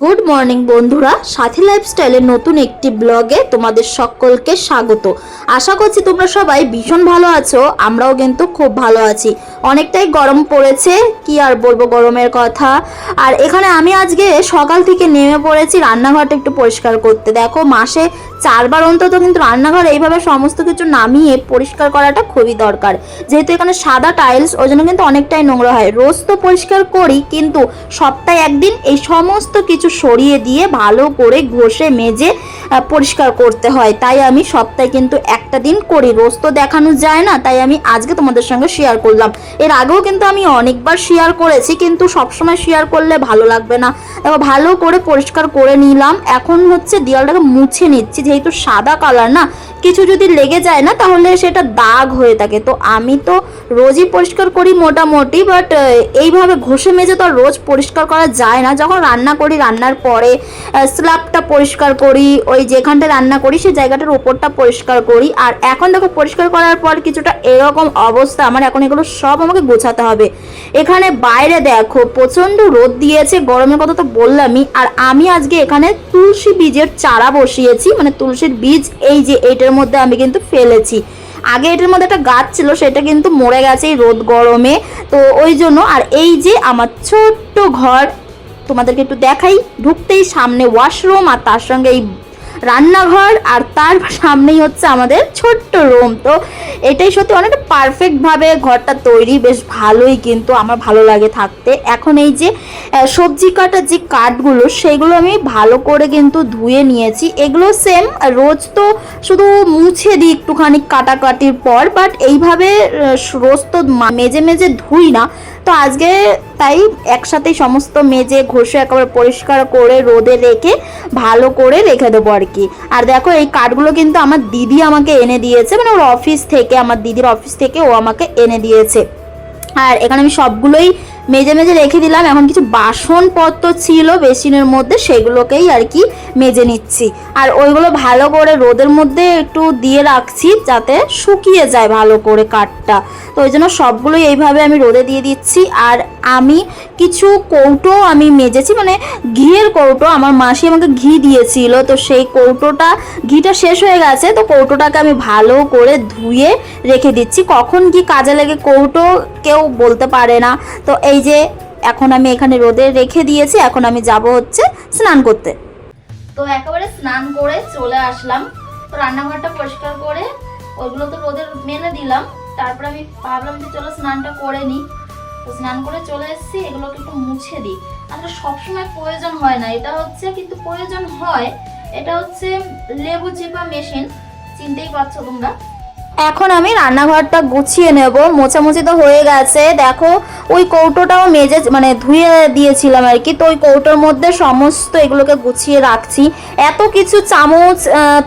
Good morning বন্ধুরা। সাথী লাইফস্টাইলের নতুন একটি ব্লগে তোমাদের সকলকে স্বাগত। আশা করছি তোমরা সবাই ভীষণ ভালো আছো, আমরাও কিন্তু খুব ভালো আছি। অনেকটাই গরম পড়েছে, কি আর বলব গরমের কথা। আর এখানে আমি আজকে সকাল থেকে নেমে পড়েছি, রান্নাঘরটা একটু পরিষ্কার করতে। দেখো, মাসে চারবার অন্তত কিন্তু রান্নাঘর এইভাবে সমস্ত কিছু নামিয়ে পরিষ্কার করাটা খুবই দরকার। যেহেতু এখানে সাদা টাইলস ওই জন্য কিন্তু অনেকটাই নোংরা হয়। রোজ তো পরিষ্কার করি, কিন্তু সপ্তাহে একদিন এই সমস্ত কিছু সরিয়ে দিয়ে ভালো করে ঘষে মেজে পরিষ্কার করতে হয়। তাই আমি সপ্তাহে কিন্তু একটা দিন করি। রোজ তো দেখানো যায় না, তাই আমি আজকে তোমাদের সঙ্গে শেয়ার করলাম। এর আগেও কিন্তু আমি অনেকবার শেয়ার করেছি, কিন্তু সবসময় শেয়ার করলে ভালো লাগবে না। ভালো করে পরিষ্কার করে নিলাম। এখন হচ্ছে দেওয়ালটাকে মুছে নিচ্ছি যেহেতু সাদা কালার না, কিছু যদি লেগে যায় না, তাহলে সেটা দাগ হয়ে থাকে। তো আমি তো রোজই পরিষ্কার করি মোটামুটি বাট এইভাবে ঘষে মেজে তো আর রোজ পরিষ্কার করা যায় না। যখন রান্না করি, রান্নার পরে স্ল্যাবটা পরিষ্কার করি, ওই যেখানটা রান্না করি সেই জায়গাটার ওপরটা পরিষ্কার করি। আর এখন দেখো, পরিষ্কার করার পর কিছুটা এরকম অবস্থা আমার। এখন এগুলো সব আমাকে গোছাতে হবে। এখানে বাইরে দেখো, প্রচণ্ড রোদ দিয়েছে, গরমের কথা তো বললামই। আর আমি আজকে এখানে তুলসী বীজের চারা বসিয়েছি মানে তুলসীর বীজ, এই যে এইটার মধ্যে আমি কিন্তু ফেলেছি। আগে এটার মধ্যে একটা গাছ ছিল, সেটা কিন্তু মরে গেছে এই রোদ গরমে। তো ওই জন্য, আর এই যে আমার ছোট্ট ঘর, তোমাদেরকে একটু দেখাই, ঢুকতেই সামনে ওয়াশরুম আর তার সঙ্গে এই রান্নাঘর আর তার সামনেই হচ্ছে আমাদের ছোট্ট রুম তো এটাই সত্যি অনেকটা পারফেক্টভাবে ঘরটা তৈরি। বেশ ভালোই কিন্তু আমার ভালো লাগে থাকতে। এখন এই যে সবজি কাটার যে কাঠগুলো, সেগুলো আমি ভালো করে কিন্তু ধুয়ে নিয়েছি। এগুলো সেম রোজ তো শুধু মুছে দিই একটুখানি কাটাকাটির পর বাট এইভাবে রোজ তো মেজে মেজে ধুই না। তো আজকে তাই একসাথে সমস্ত মেজে ঘষে একেবারে পরিষ্কার করে রোদে রেখে ভালো করে রেখে দেবো আর কি আর দেখো, এই কার্ডগুলো কিন্তু আমার দিদি আমাকে এনে দিয়েছে। মানে ওর অফিস থেকে, আমার দিদির অফিস থেকে ও আমাকে এনে দিয়েছে। আর এখানে আমি সবগুলোই মেজে মেজে রেখে দিলাম। এখন কিছু বাসনপত্র ছিল বেসিনের মধ্যে, সেগুলোকেই আর কি মেজে নিচ্ছি। আর ওইগুলো ভালো করে রোদের মধ্যে একটু দিয়ে রাখছি যাতে শুকিয়ে যায় ভালো করে কাঠটা। তো ওই জন্য সবগুলোই এইভাবে আমি রোদে দিয়ে দিচ্ছি। আর আমি কিছু কৌটো আমি মেজেছি মানে ঘিয়ের কৌটো। আমার মাসি আমাকে ঘি দিয়েছিল, তো সেই কৌটোটা, ঘিটা শেষ হয়ে গেছে, তো কৌটোটাকে আমি ভালো করে ধুয়ে রেখে দিচ্ছি। কখন কি কাজে লেগে কৌটো কেউ বলতে পারে না। তো এই যে, এখন আমি এখানে রোদে রেখে দিয়েছি, এখন আমি যাব হচ্ছে স্নান করতে। তো একেবারে স্নান করে চলে আসলাম। তো রান্নাঘরটা পরিষ্কার করে ওইগুলো তো রোদে মেলে দিলাম। তারপর আমি ভাবলাম যে চলো স্নানটা করে নিই। তো স্নান করে চলে এসেছি, এগুলোকে একটু মুছে দিই। আসলে সবসময় প্রয়োজন হয় না, এটা হচ্ছে কিন্তু প্রয়োজন হয়। এটা হচ্ছে লেবু চিপা মেশিন, চিনতেই পারছ তোমরা। এখন আমি রান্নাঘরটা গুছিয়ে নেব। মোছামুছি তো হয়ে গেছে। দেখো, ওই কৌটোটাও মেজে মানে ধুয়ে দিয়েছিলাম আর কি। তো ওই কৌটোর মধ্যে সমস্ত এগুলোকে গুছিয়ে রাখছি। এত কিছু চামচ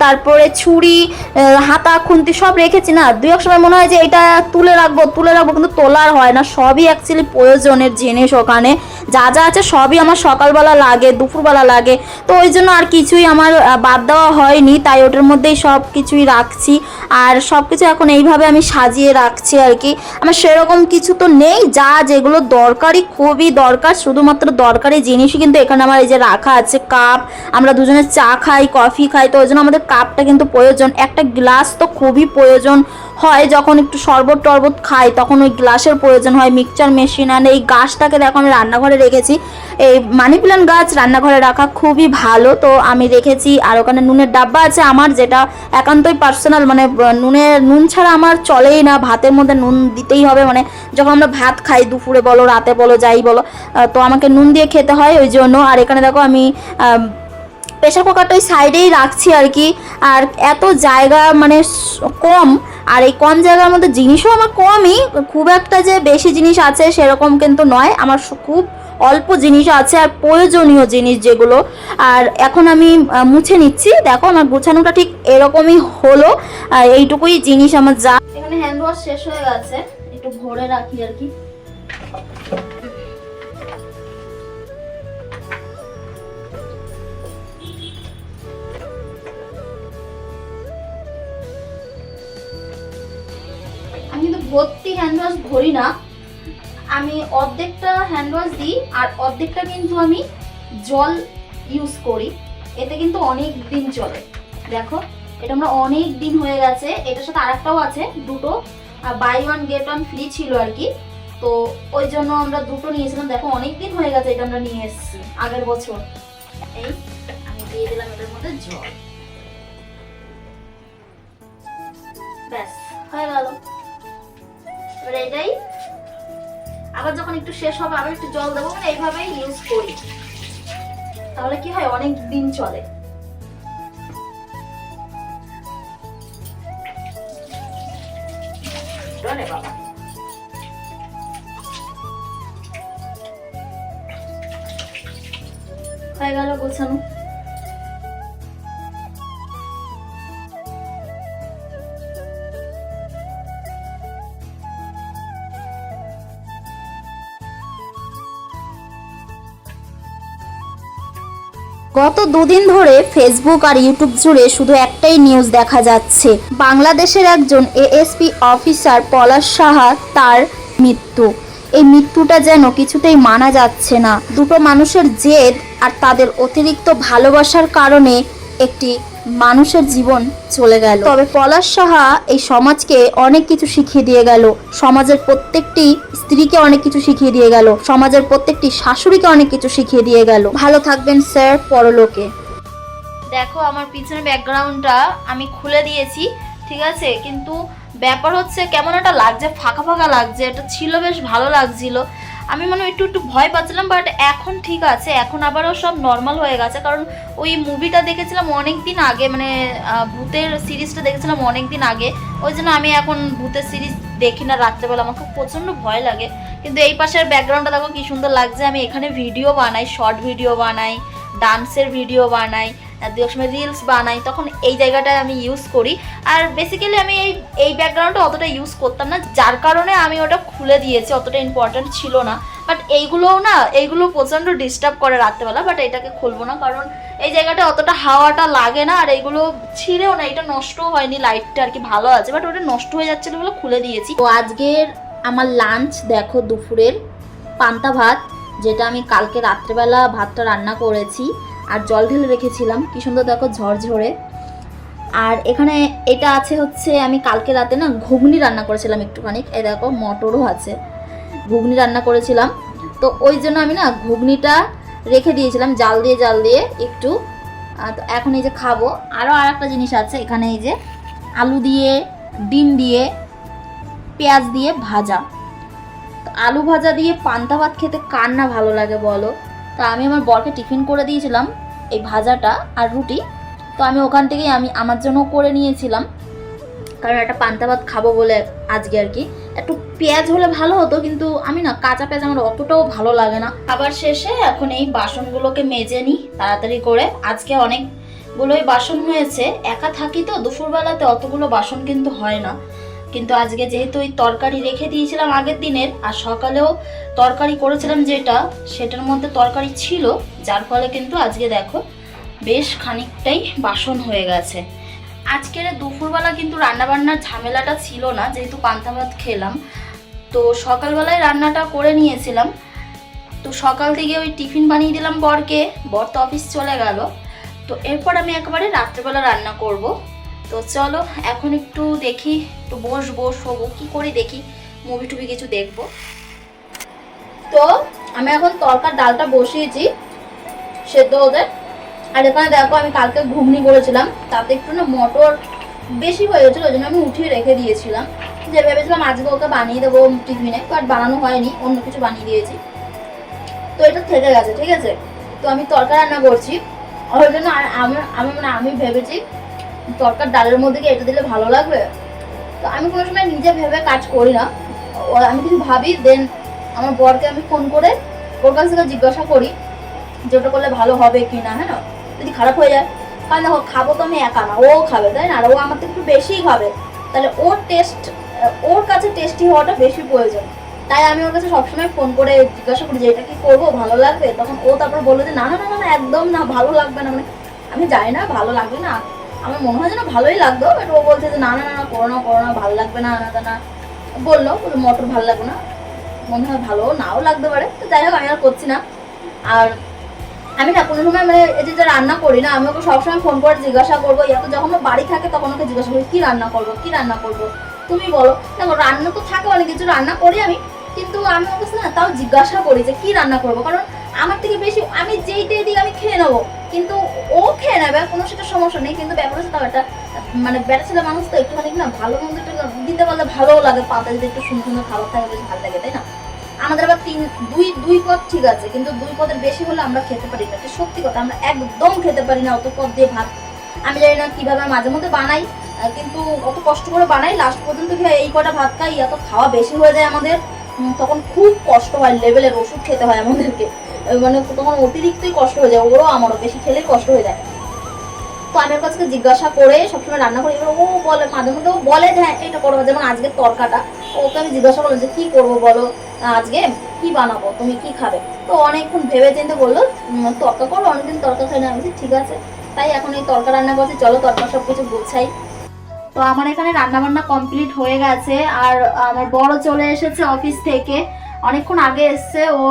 তারপরে ছুরি হাতা, খুন্তি সব রেখেছি না। দু এক সময় মনে হয় যে এটা তুলে রাখব তুলে রাখব, কিন্তু তোলার হয় না। সবই অ্যাকচুয়ালি প্রয়োজনের জিনিস ওখানে। যা যা আছে সবই আমার সকালবেলা লাগে, দুপুরবেলা লাগে। তো ওই জন্য আর কিছুই আমার বাদ দেওয়া হয়নি, তাই ওটার মধ্যেই সব কিছুই রাখছি। আর সব কিছু এখন এইভাবে আমি সাজিয়ে রাখছি আর কি। আমার সেরকম কিছু তো নেই, যা যেগুলো দরকারি খুবই দরকার। শুধুমাত্র দরকারি জিনিসই কিন্তু এখানে আমার এই যে রাখা আছে, কাপ। আমরা দুজনে চা খাই, কফি খাই, তো ওই জন্য আমাদের কাপটা কিন্তু প্রয়োজন। একটা গ্লাস তো খুবই প্রয়োজন হয়, যখন একটু শরবত টরবত খাই, তখন ওই গ্লাসের প্রয়োজন হয়। মিক্সচার মেশিন আর এই গাছটাকে দেখো আমি রান্নাঘরে রেখেছি। এই মানি প্ল্যান্ট গাছ রান্নাঘরে রাখা খুবই ভালো। তো আমি রেখেছি আর ওখানে নুনের ডাব্বা আছে আমার, যেটা একান্তই পার্সোনাল মানে নুনের নুন ছাড়া আমার চলেই না। ভাতের মধ্যে নুন দিতেই হবে মানে যখন আমরা ভাত খাই, দুপুরে বলো, রাতে বলো, যাই বলো তো আমাকে নুন দিয়ে খেতে হয় ওই জন্য। আর এখানে দেখো আমি প্রেশার কুকারটা ওই সাইডেই রাখছি আর কি। আর এত জায়গা মানে কম। আর এই কম জায়গার মধ্যে জিনিসও আমার কমই। খুব একটা যে বেশি জিনিস আছে সেরকম কিন্তু নয়। আমার খুব অল্প জিনিস আছে আর প্রয়োজনীয় জিনিস যেগুলো। আর এখন আমি মুছে নিচ্ছি। দেখো, আমার গুছানোটা ঠিক এরকমই হলো। আর এইটুকুই জিনিস আমার যা এখানে হ্যান্ড ওয়াশ শেষ হয়ে গেছে। একটু ভরে রাখি আর কি। আমি কিন্তু ভর্তি হ্যান্ড ওয়াশ ভরি না। আমি অর্ধেকটা হ্যান্ড ওয়াশ দিই আর অর্ধেকটা কিন্তু আমি জল ইউজ করি। এতে কিন্তু অনেক দিন চলে। দেখো, এটা আমরা অনেক দিন হয়ে গেছে। এটার সাথে আরেকটাও আছে, দুটো buy one get one free ছিল আর কি। তো ওই জন্য আমরা দুটো নিয়েছিলাম। দেখো, অনেক দিন হয়ে গেছে এটা আমরা নিয়ে এসেছি, আগের বছর। এই, আমি দিয়ে দিলাম এটার মধ্যে জল। ব্যাস, হয়ে গেল। এবার এটাই আবার যখন একটু শেষ হবে আবার একটু জল দেবো মানে এইভাবেই ইউজ করি। তাহলে কি হয় অনেক দিন চলে। বাবা। হয়ে গেল গোছানো। গত দুদিন ধরে ফেসবুক আর ইউটিউব জুড়ে শুধু একটাই নিউজ দেখা যাচ্ছে। বাংলাদেশের একজন এএসপি অফিসার পলাশ সাহা তার মৃত্যু। এই মৃত্যুটা যেন কিছুতেই মানা যাচ্ছে না। দুটো মানুষের জেদ আর তাদের অতিরিক্ত ভালোবাসার কারণে একটি মানুষের জীবন চলে গেল। তবে পলাশ সাহা এই সমাজকে অনেক কিছু শিখিয়ে দিয়ে গেল। সমাজের প্রত্যেকটি স্ত্রীকে অনেক কিছু শিখিয়ে দিয়ে গেল। সমাজের প্রত্যেকটি শাশুড়িকে অনেক কিছু শিখিয়ে দিয়ে গেল। ভালো থাকবেন, স্যার, পরলোকে। দেখো, আমার পিছনে ব্যাকগ্রাউন্ডটা আমি খুলে দিয়েছি, ঠিক আছে? কিন্তু ব্যাপার হচ্ছে, কেমন একটা লাগছে, ফাঁকা ফাঁকা লাগছে। এটা ছিল, বেশ ভালো লাগছিল। আমি মানে একটু একটু ভয় পাচ্ছিলাম বাট এখন ঠিক আছে। এখন আবারও সব নর্মাল হয়ে গেছে, কারণ ওই মুভিটা দেখেছিলাম অনেক দিন আগে মানে ভূতের সিরিজটা দেখেছিলাম অনেক দিন আগে। ওই জন্য আমি এখন ভূতের সিরিজ দেখি না রাত্রেবেলা, আমার খুব প্রচণ্ড ভয় লাগে। কিন্তু এই পাশের ব্যাকগ্রাউন্ডটা দেখো কি সুন্দর লাগছে। আমি এখানে ভিডিও বানাই শর্ট ভিডিও বানাই ডান্সের ভিডিও বানাই। দু এক সময় রিলস বানাই, তখন এই জায়গাটায় আমি ইউজ করি। আর বেসিক্যালি আমি এই এই ব্যাকগ্রাউন্ডটা অতটা ইউজ করতাম না, যার কারণে আমি ওটা খুলে দিয়েছি, অতটা ইম্পর্ট্যান্ট ছিল না। বাট এইগুলোও না, এইগুলো প্রচণ্ড ডিস্টার্ব করে রাত্রেবেলা বাট এটাকে খুলবো না, কারণ এই জায়গাটা অতটা হাওয়াটা লাগে না, আর এইগুলো ছিঁড়েও না, এটা নষ্টও হয়নি লাইটটা আর কি ভালো আছে বাট ওটা নষ্ট হয়ে যাচ্ছিল বলে খুলে দিয়েছি। তো আজকের আমার লাঞ্চ দেখো দুপুরের পান্তা ভাত, যেটা আমি কালকে রাত্রেবেলা ভাতটা রান্না করেছি। আর জল ঢেলে রেখেছিলাম। কি সুন্দর দেখো ঝরঝরে আর এখানে এটা আছে হচ্ছে, আমি কালকে রাতে না ঘুগনি রান্না করেছিলাম একটুখানি। এই দেখো মটরও আছে। ঘুগনি রান্না করেছিলাম। তো ওই জন্য আমি না ঘুগনিটা রেখে দিয়েছিলাম, জাল দিয়ে জাল দিয়ে একটু। তো এখন এই যে খাব। আরও আর একটা জিনিস আছে, এখানে এই যে আলু দিয়ে, ডিম দিয়ে, পেঁয়াজ দিয়ে ভাজা। আলু ভাজা দিয়ে পান্তা ভাত খেতে কার না ভালো লাগে বলো? তা আমি আমার বরকে টিফিন করে দিয়েছিলাম এই ভাজাটা আর রুটি। তো আমি ওখান থেকেই আমি আমার জন্য করে নিয়েছিলাম। কারণ একটা পান্তা ভাত খাব বলে আজকে আর কি। একটু পেঁয়াজ হলে ভালো হতো, কিন্তু আমি না কাঁচা পেঁয়াজ আমার অতটাও ভালো লাগে না। খাবার শেষে এখন এই বাসনগুলোকে মেজে নিই তাড়াতাড়ি করে। আজকে অনেকগুলোই বাসন হয়েছে, একা থাকি তো, দুপুরবেলাতে অতগুলো বাসন কিন্তু হয় না। কিন্তু আজকে যেহেতু ওই তরকারি রেখে দিয়েছিলাম আগের দিনের, আর সকালেও তরকারি করেছিলাম যেটা, সেটার মধ্যে তরকারি ছিল, যার ফলে কিন্তু আজকে দেখো বেশ খানিকটাই বাসন হয়ে গেছে। আজকের দুপুরবেলা কিন্তু রান্নাবান্নার ঝামেলাটা ছিল না, যেহেতু পান্তা ভাত খেলাম। তো সকালবেলায় রান্নাটা করে নিয়েছিলাম। তো সকাল থেকে ওই টিফিন বানিয়ে দিলাম বরকে, বর তো অফিস চলে গেল। তো এরপর আমি একেবারে রাত্রেবেলা রান্না করব। তো চলো, এখন একটু দেখি, একটু বসবো, শোবো, কি করে দেখি মুভি টুভি কিছু দেখব। তো আমি এখন তরকার ডালটা বসিয়েছি, সেদ্ধ ওদের। আর এখানে দেখো, আমি কালকে ঘুগনি করেছিলাম, তাতে একটু না মটর বেশি হয়ে গেছিল, ওই জন্য আমি উঠিয়ে রেখে দিয়েছিলাম। যে ভেবেছিলাম আজকে ওকে বানিয়ে দেবো টিফিনে বাট বানানো হয়নি, অন্য কিছু বানিয়ে দিয়েছি। তো এটা থেকে গেছে, ঠিক আছে? তো আমি তরকা রান্না করছি। ওই জন্য আমি আমি মানে আমি ভেবেছি তরকার ডালের মধ্যে কি এটা দিলে ভালো লাগবে? তো আমি কোনো সময় নিজে ভেবে কাজ করি না। আমি কিছু ভাবি দেন আমার বরকে আমি ফোন করে ওর কাছ থেকে জিজ্ঞাসা করি যে ওটা করলে ভালো হবে কি না? হ্যাঁ যদি খারাপ হয়ে যায় কারণ দেখো খাব তো আমি একা না ও খাবে তাই না? আর ও আমার একটু বেশিই খাবে। তাহলে ওর টেস্ট ওর কাছে টেস্টি হওয়াটা বেশি প্রয়োজন। তাই আমি ওর কাছে সবসময় ফোন করে জিজ্ঞাসা করি যে এটা কি করব? ভালো লাগবে? তখন ও তারপর বলল যে না না না না, না একদম না ভালো লাগবে না। মানে আমি জানি না ভালো লাগবে না। আমার মনে হয় যেন ভালোই লাগতো বাট ও বলছে যে না না না করো না করো না, ভালো লাগবে না আনা না বলল মটর ভালো লাগবে না। মনে হয় ভালো, নাও লাগতে পারে। তো যাই হোক, আমি আর করছি না। আর আমি না কোনো সময় মানে এই যে রান্না করি না, আমি ওকে সবসময় ফোন করে জিজ্ঞাসা করব, ইয়া, তো যখন বাড়ি থাকে, তখন ওকে জিজ্ঞাসা করি, কী রান্না করব, কী রান্না করব? তুমি বলো। দেখো, রান্না তো থাকে অনেক, কিছু রান্না করি আমি, কিন্তু আমি ওকে না তাও জিজ্ঞাসা করি যে, কী রান্না করব? কারণ আমার থেকে বেশি, আমি যেইটাই দিই আমি খেয়ে নেব। কিন্তু ও খেয়ে নেবে কোনো সেটা সমস্যা নেই, কিন্তু ব্যাপার হচ্ছে তাও একটা মানে বেটা ছেলে মানুষ তো একটুখানি না ভালো মন্দ একটু দিতে পারলে ভালোও লাগে, পাতা যদি একটু সুন্দর সুন্দর খাবার থাকে বেশ ভালো লাগে, তাই না? আমাদের আবার তিন, দুই দুই পদ ঠিক আছে, কিন্তু দুই পদের বেশি হলে আমরা খেতে পারি না সত্যি কথা, আমরা একদম খেতে পারি না অত পদ দিয়ে ভাত। আমি জানি না কীভাবে মাঝে মধ্যে বানাই কিন্তু অত কষ্ট করে বানাই লাস্ট পর্যন্ত এই কটা ভাত খাই, এত খাওয়া বেশি হয়ে যায় আমাদের তখন খুব কষ্ট হয় লেভেলের ওষুধ খেতে হয় আমাদেরকে। মানে তখন অতিরিক্তই কষ্ট হয়ে যায়, ওরও আমারও বেশি খেলেই কষ্ট হয়ে যায়। তো আমি ওর কাছে জিজ্ঞাসা করে সবসময় রান্না করি, এবার ও বলে, মাঝে মধ্যে ও বলে যে হ্যাঁ এটা করব যেমন আজকে তরকাটা, ওকে আমি জিজ্ঞাসা করলাম যে, কি করব বলো? আজকে কি বানাবো? তুমি কি খাবে? তো অনেকক্ষণ ভেবে চিন্তে বলল তরকা করব অনেকদিন তরকা খাই না আমি ঠিক আছে। তাই এখন এই তরকা রান্না করছি, চলো তরকা সব কিছু গোছাই। তো আমার এখানে রান্না বান্না কমপ্লিট হয়ে গেছে, আর আমার বড় চলে এসেছে অফিস থেকে। অনেকক্ষণ আগে এসছে, ও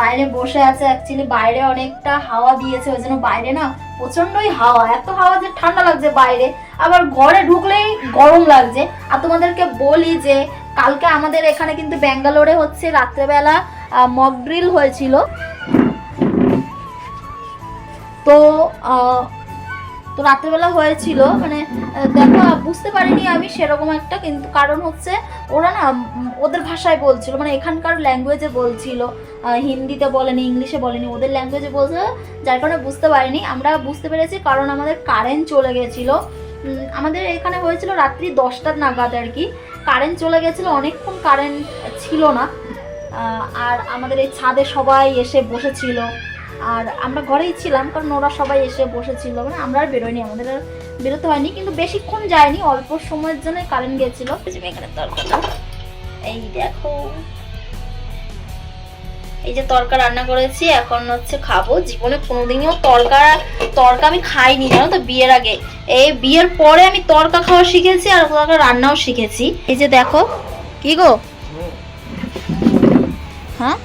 বাইরে বসে আছে অ্যাকচুয়ালি বাইরে অনেকটা হাওয়া দিয়েছে, ওই জন্য বাইরে না প্রচন্ডই হাওয়া, এত হাওয়া যে ঠান্ডা লাগছে বাইরে। আবার ঘরে ঢুকলেই গরম লাগছে। আর তোমাদেরকে বলি যে, কালকে আমাদের এখানে কিন্তু ব্যাঙ্গালোরে হচ্ছে রাত্রেবেলা মকড্রিল হয়েছিল। তো তো রাত্রেবেলা হয়েছিল মানে দেখো বুঝতে পারিনি আমি সেরকম একটা, কিন্তু কারণ হচ্ছে ওরা না ওদের ভাষায় বলছিল মানে এখানকার ল্যাঙ্গুয়েজে বলছিল হিন্দিতে বলেনি, ইংলিশে বলেনি, ওদের ল্যাঙ্গুয়েজে বলছিল, যার কারণে বুঝতে পারিনি। আমরা বুঝতে পেরেছি কারণ আমাদের কারেন্ট চলে গেছিল। আমাদের এখানে হয়েছিল রাত্রি দশটার নাগাদ আর কি। কারেন্ট চলে গেছিল, অনেকক্ষণ কারেন্ট ছিল না। আর আমাদের এই ছাদে সবাই এসে বসেছিল। আর আমরা ঘরেই ছিলাম, কারণ ওরা সবাই এসে বসেছিল। মানে আমরা আর বেরোয়নি আমাদের আর বেরোতে হয়নি কিন্তু বেশিক্ষণ যায়নি অল্প সময়ের জন্য কারেন্ট গেছিল এখানে তরকাটা। এই দেখো। এই যে তরকা রান্না করেছি এখন হচ্ছে খাব। জীবনে কোনোদিনও তরকা তরকা আমি খাইনি জানো তো বিয়ের আগে। এই বিয়ের পরে আমি তরকা খাওয়া শিখেছি আর তরকা রান্নাও শিখেছি। এই যে দেখো। কি গো? হ্যাঁ?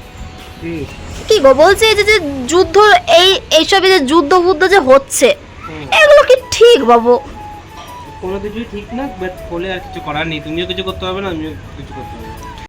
কি গো? বলছি এই যে যে যুদ্ধ এই এইসব যে যুদ্ধ বুদ্ধ যে হচ্ছে এগুলো কি ঠিক, বাবু কোনো কিছুই ঠিক না বাট হলে আর কিছু করার নেই তুমিও কিছু করতে হবে না, আমিও কিছু করতে পারব।